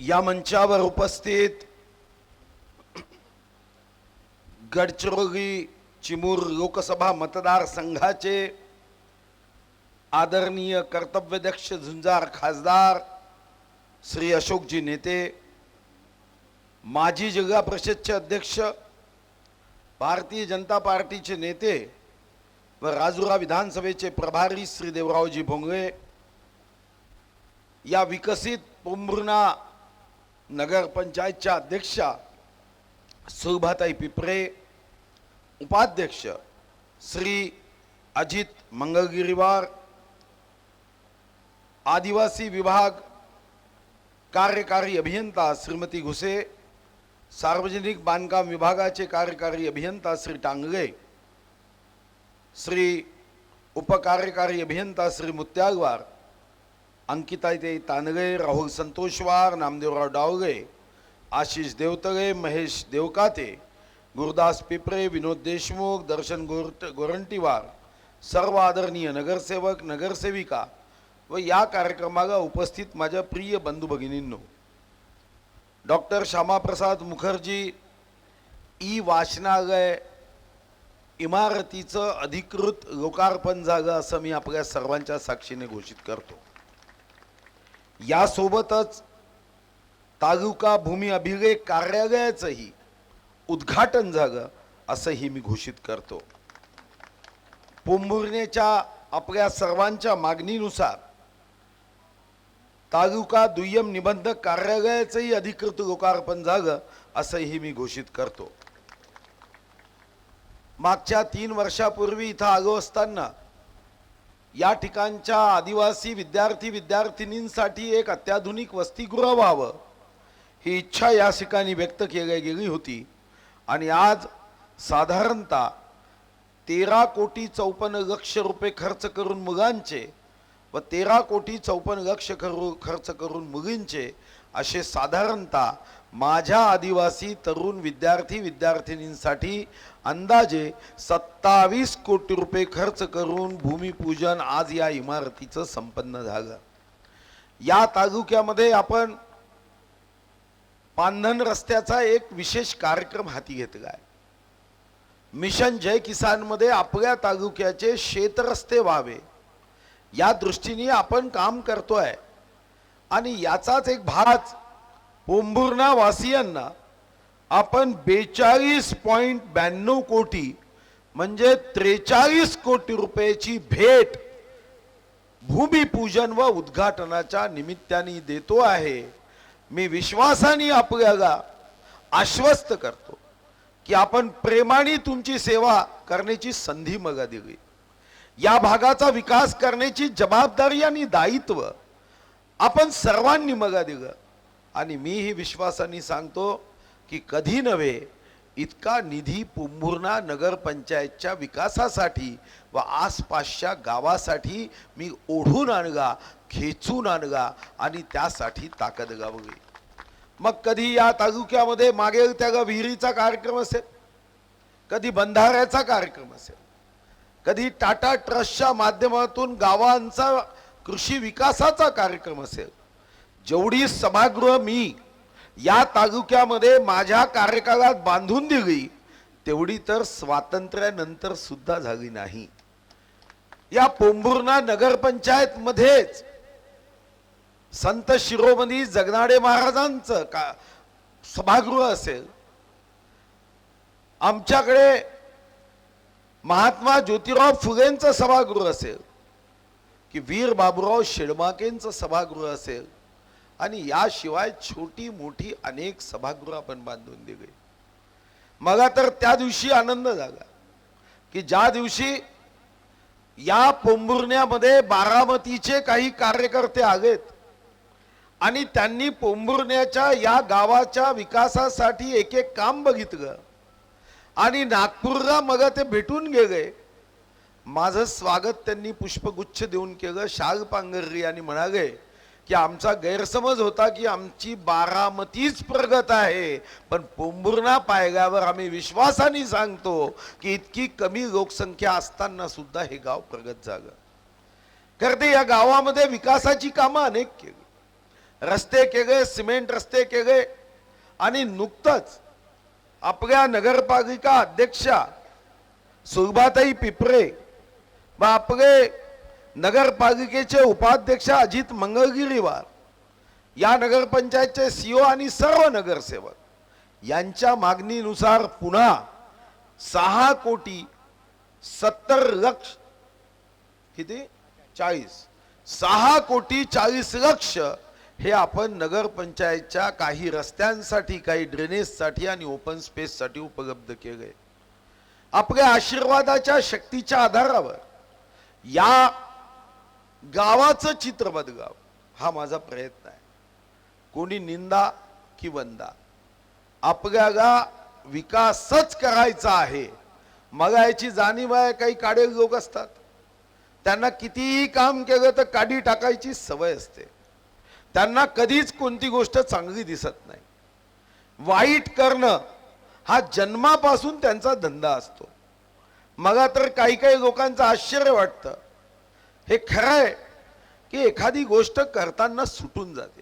या मंचावर उपस्थित गडचिरोली चिमूर लोकसभा मतदारसंघाचे आदरणीय कर्तव्यदक्ष झुंजार खासदार श्री अशोकजी नेते माजी जिल्हा परिषदचे अध्यक्ष भारतीय जनता पार्टीचे नेते व राजुरा विधानसभेचे प्रभारी श्री देवरावजी भोंगळे या विकसित पोंभुर्णा नगरपंचायतच्या अध्यक्षा सुभाताई पिपरे उपाध्यक्ष श्री अजित मंगळगिरीवार आदिवासी विभाग कार्यकारी अभियंता श्रीमती घुसे सार्वजनिक बांधकाम विभागाचे कार्यकारी अभियंता श्री टांगळे श्री उपकार्यकारी अभियंता श्री मुत्यागवार अंकिताई तानगे राहुल संतोषवार नामदेवराव डावगे आशिष देवतळे महेश देवकाते गुरुदास पिपरे विनोद देशमुख दर्शन गोरट गोरंटीवार सर्व आदरणीय नगरसेवक नगरसेविका व या कार्यक्रमाला उपस्थित माझ्या प्रिय बंधू भगिनींनो. डॉक्टर श्यामाप्रसाद मुखर्जी ई वाचनालय इमारतीचं अधिकृत लोकार्पण झालं असं मी आपल्या सर्वांच्या साक्षीने घोषित करतो. यासोबतच तालुका भूमी अभिलेख कार्यालयाचंही उद्घाटन झालं असंही मी घोषित करतो. पोंभुर्णेच्या आपल्या सर्वांच्या मागणीनुसार तालुका दुय्यम निबंधक कार्यालयाचंही अधिकृत लोकार्पण झालं असंही मी घोषित करतो. मागच्या तीन वर्षापूर्वी इथं आलो असताना या ठिकाणच्या आदिवासी विद्यार्थी विद्यार्थिनींसाठी एक अत्याधुनिक वसतिगृह व्हावं ही इच्छा या ठिकाणी व्यक्त केली गेली होती. आणि आज साधारणतः तेरा कोटी चौपन्न लक्ष रुपये खर्च करून मुलांचे व तेरा कोटी चौपन्न लक्ष खर्च करून मुलींचे असे साधारणतः माझ्या आदिवासी तरुण विद्यार्थी विद्यार्थिनींसाठी अंदाजे सत्तावीस कोटी रुपये खर्च करून भूमिपूजन आज या इमारतीचं संपन्न झालं. या तालुक्यामध्ये आपण पांधन रस्त्याचा एक विशेष कार्यक्रम हाती घेतला आहे. मिशन जय किसानमध्ये आपल्या तालुक्याचे शेतरस्ते व्हावे या दृष्टीने आपण काम करतोय. आणि याचाच एक भाग पोंभुर्णा वासियांना आपण बेचाळीस पॉईंट ब्याण्णव कोटी म्हणजे त्रेचाळीस कोटी रुपयाची भेट भूमिपूजन व उद्घाटनाच्या निमित्ताने देतो आहे. मी विश्वासाने आपल्याला आश्वस्त करतो की आपण प्रेमाने तुमची सेवा करण्याची संधी मगा दिली. या भागाचा विकास करण्याची जबाबदारी आणि दायित्व आपण सर्वांनी मगा दिलं. आणि मीही विश्वासाने सांगतो की कधी नव्हे इतका निधी पुंभुर्णा नगरपंचायतच्या विकासासाठी व आसपासच्या गावासाठी मी ओढून आणगा खेचून आणगा आणि त्यासाठी ताकद गावली मग कधी या तालुक्यामध्ये मागेल त्या विहिरीचा कार्यक्रम असेल? कधी बंधाऱ्याचा कार्यक्रम असेल? कधी टाटा ट्रस्टच्या माध्यमातून गावांचा कृषी विकासाचा कार्यक्रम असेल? जेवढी सभागृह मी या तालुक्यामध्ये माझ्या कार्यकाळात बांधून दिली तेवढी तर स्वातंत्र्यानंतर सुद्धा झाली नाही. या पोंभुर्णा नगरपंचायत मध्येच संत शिरोमणी जगनाडे महाराजांचं का सभागृह असेल आमच्याकडे महात्मा ज्योतिराव फुलेंचं सभागृह असेल की वीर बाबूराव शेडमाकेंचं सभागृह असेल आणि याशिवाय छोटी मोठी अनेक सभागृह आपण बांधून दिली. मला तर त्या दिवशी आनंद झाला की ज्या दिवशी या पोंभुर्ण्यामध्ये बारामतीचे काही कार्यकर्ते आलेत आणि त्यांनी पोंभुर्ण्याच्या या गावाच्या विकासासाठी एक एक काम बघितलं आणि नागपूरला मग ते भेटून गेले. माझं स्वागत त्यांनी पुष्पगुच्छ देऊन केलं शाल पांघरली आणि म्हणाले की आमचा गैरसमज होता की आमची बारामतीच प्रगत आहे. पण पोंभुर्णा पायगावर आम्ही विश्वासाने सांगतो की इतकी कमी लोकसंख्या असताना सुद्धा हे गाव प्रगत झालं. करते या गावामध्ये विकासाची कामं अनेक केली. रस्ते केले सिमेंट रस्ते केले आणि नुकतंच आपल्या नगरपालिका अध्यक्षा सुलभाताई पिपरे व आपले नगरपालिकेचे उपाध्यक्ष अजित मंगळगिरीवार या नगरपंचायतचे सीओ आणि सर्व नगरसेवक यांच्या मागणीनुसार पुन्हा सहा कोटी सत्तर लक्ष किती? चाळीस. सहा कोटी चाळीस लक्ष हे आपण नगरपंचायतच्या काही रस्त्यांसाठी काही ड्रेनेजसाठी आणि ओपन स्पेससाठी उपलब्ध केले आपल्या आशीर्वादाच्या शक्तीच्या आधारावर या गावाचं चित्र बदगाव. हा माझा प्रयत्न आहे. कोणी निंदा की वंदा? आपल्याला विकासच करायचा आहे. मग याची जाणीव आहे काही काडे लोक असतात. त्यांना कितीही काम केलं तर काडी टाकायची सवय असते. त्यांना कधीच कोणती गोष्ट चांगली दिसत नाही. वाईट करणं हा जन्मापासून त्यांचा धंदा असतो. मला तर काही काही लोकांचं आश्चर्य वाटतं. हे खरं आहे की एखादी गोष्ट करताना सुटून जाते.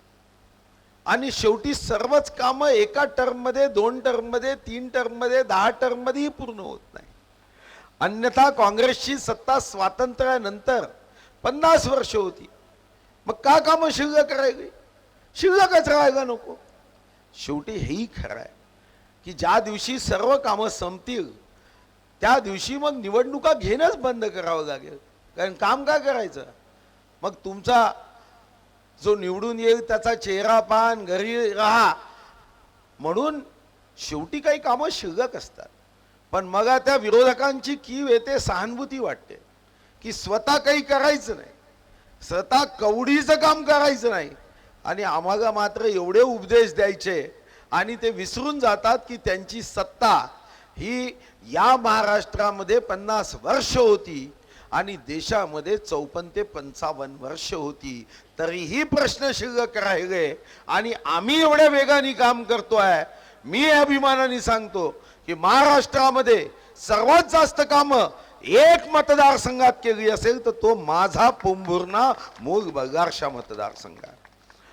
आणि शेवटी सर्वच कामं एका टर्ममध्ये दोन टर्ममध्ये तीन टर्ममध्ये दहा टर्ममध्येही पूर्ण होत नाही. अन्यथा काँग्रेसची सत्ता स्वातंत्र्यानंतर पन्नास वर्ष होती. मग का कामं शिल्लक राहिली? शिल्लकच राहायला नको. शेवटी हेही खरं आहे की ज्या दिवशी सर्व कामं संपतील त्या दिवशी मग निवडणुका घेणंच बंद करावं लागेल. कारण काम काय करायचं? मग तुमचा जो निवडून येईल त्याचा चेहरा पान घरी राहा. म्हणून शेवटी काही कामं शिल्लक असतात. पण मग त्या विरोधकांची कीव येते सहानुभूती वाटते. की स्वतः काही करायचं नाही. स्वतः कवडीचं काम करायचं नाही. आणि आम्हाला मात्र एवढे उपदेश द्यायचे आणि ते विसरून जातात की त्यांची सत्ता ही या महाराष्ट्रामध्ये पन्नास वर्ष होती. आणि देशामध्ये चौपन्न ते पंचावन्न वर्ष होती. तरीही प्रश्न शिल्लक राहिले. आणि आम्ही एवढ्या वेगाने काम करतोय. मी अभिमानाने सांगतो की महाराष्ट्रामध्ये सर्वात जास्त कामं एक मतदारसंघात केली असेल तर तो माझा पोंभुर्णा मूल बगारशा मतदारसंघ आहे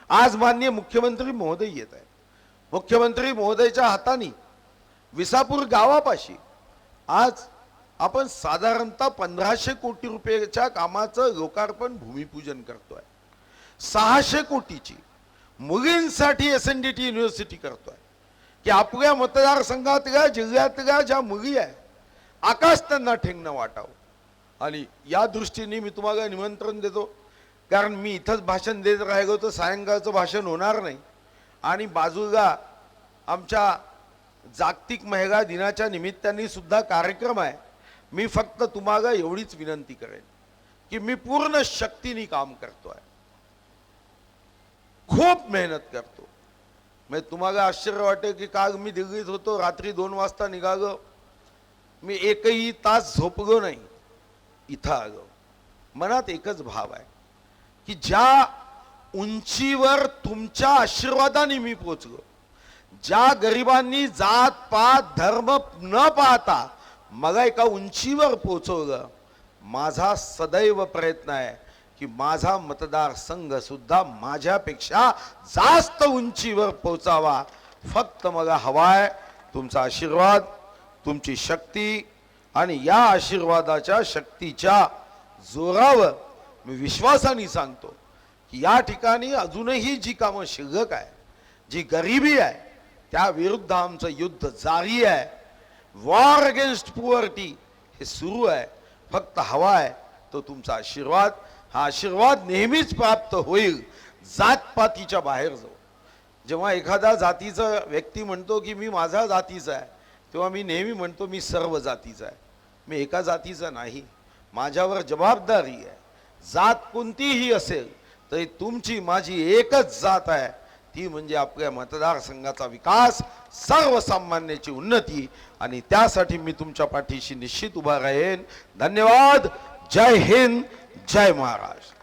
आज मान्य मुख्यमंत्री महोदय येत आहे मुख्यमंत्री महोदयच्या हाताने विसापूर गावापाशी आज आपण साधारणतः पंधराशे कोटी रुपयाच्या कामाचं लोकार्पण भूमिपूजन करतोय. सहाशे कोटीची मुलींसाठी S N D T university करतोय. की आपल्या मतदारसंघातल्या जिल्ह्यातल्या ज्या मुली आहे आकाश त्यांना ठेंगणं वाटावं. आणि या दृष्टीने मी तुम्हाला निमंत्रण देतो. कारण मी इथंच भाषण देत राहिलो तर सायंकाळचं भाषण होणार नाही. आणि बाजूला आमच्या जागतिक महिला दिनाच्या निमित्ताने सुद्धा कार्यक्रम आहे. मी फक्त तुम्हाला एवढीच विनंती करेन की मी पूर्ण शक्तीने काम करतोय. खूप मेहनत करतो. म्हणजे तुम्हाला आश्चर्य वाटेल की काल मी दिल्लीत होतो रात्री दोन वाजता निघालो. मी एकही तास झोपलो नाही. इथं आलो. मनात एकच भाव आहे की ज्या उंचीवर तुमच्या आशीर्वादाने मी पोचलो ज्या गरिबांनी जात पात धर्म न पाहता मला एका उंचीवर पोचवलं. माझा सदैव प्रयत्न आहे की माझा मतदारसंघ सुद्धा माझ्यापेक्षा जास्त उंचीवर पोचावा. फक्त मला हवाय तुमचा आशीर्वाद तुमची शक्ती आणि या आशीर्वादाच्या शक्तीच्या जोरावर मी विश्वासाने सांगतो की या ठिकाणी अजूनही जी कामं शिल्लक आहे जी गरिबी आहे त्या विरुद्ध आमचं युद्ध जारी आहे. वॉर अगेन्स्ट पुअर्टी हे सुरू आहे. फक्त हवा आहे तो तुमचा आशीर्वाद. हा आशीर्वाद नेहमीच प्राप्त होईल जातपातीच्या बाहेर जाऊ जेव्हा एखादा जातीचा व्यक्ती म्हणतो की मी माझा जातीचा आहे तेव्हा मी नेहमी म्हणतो मी सर्व जातीचा आहे. मी एका जातीचा नाही. माझ्यावर जबाबदारी आहे. जात कोणतीही असेल तरी तुमची माझी एकच जात आहे. ती म्हणजे आपल्या मतदारसंघाचा विकास सर्वसामान्याची उन्नती. आणि त्यासाठी मी तुमच्या पाठीशी निश्चित उभा राहीन. धन्यवाद. जय हिंद. जय महाराष्ट्र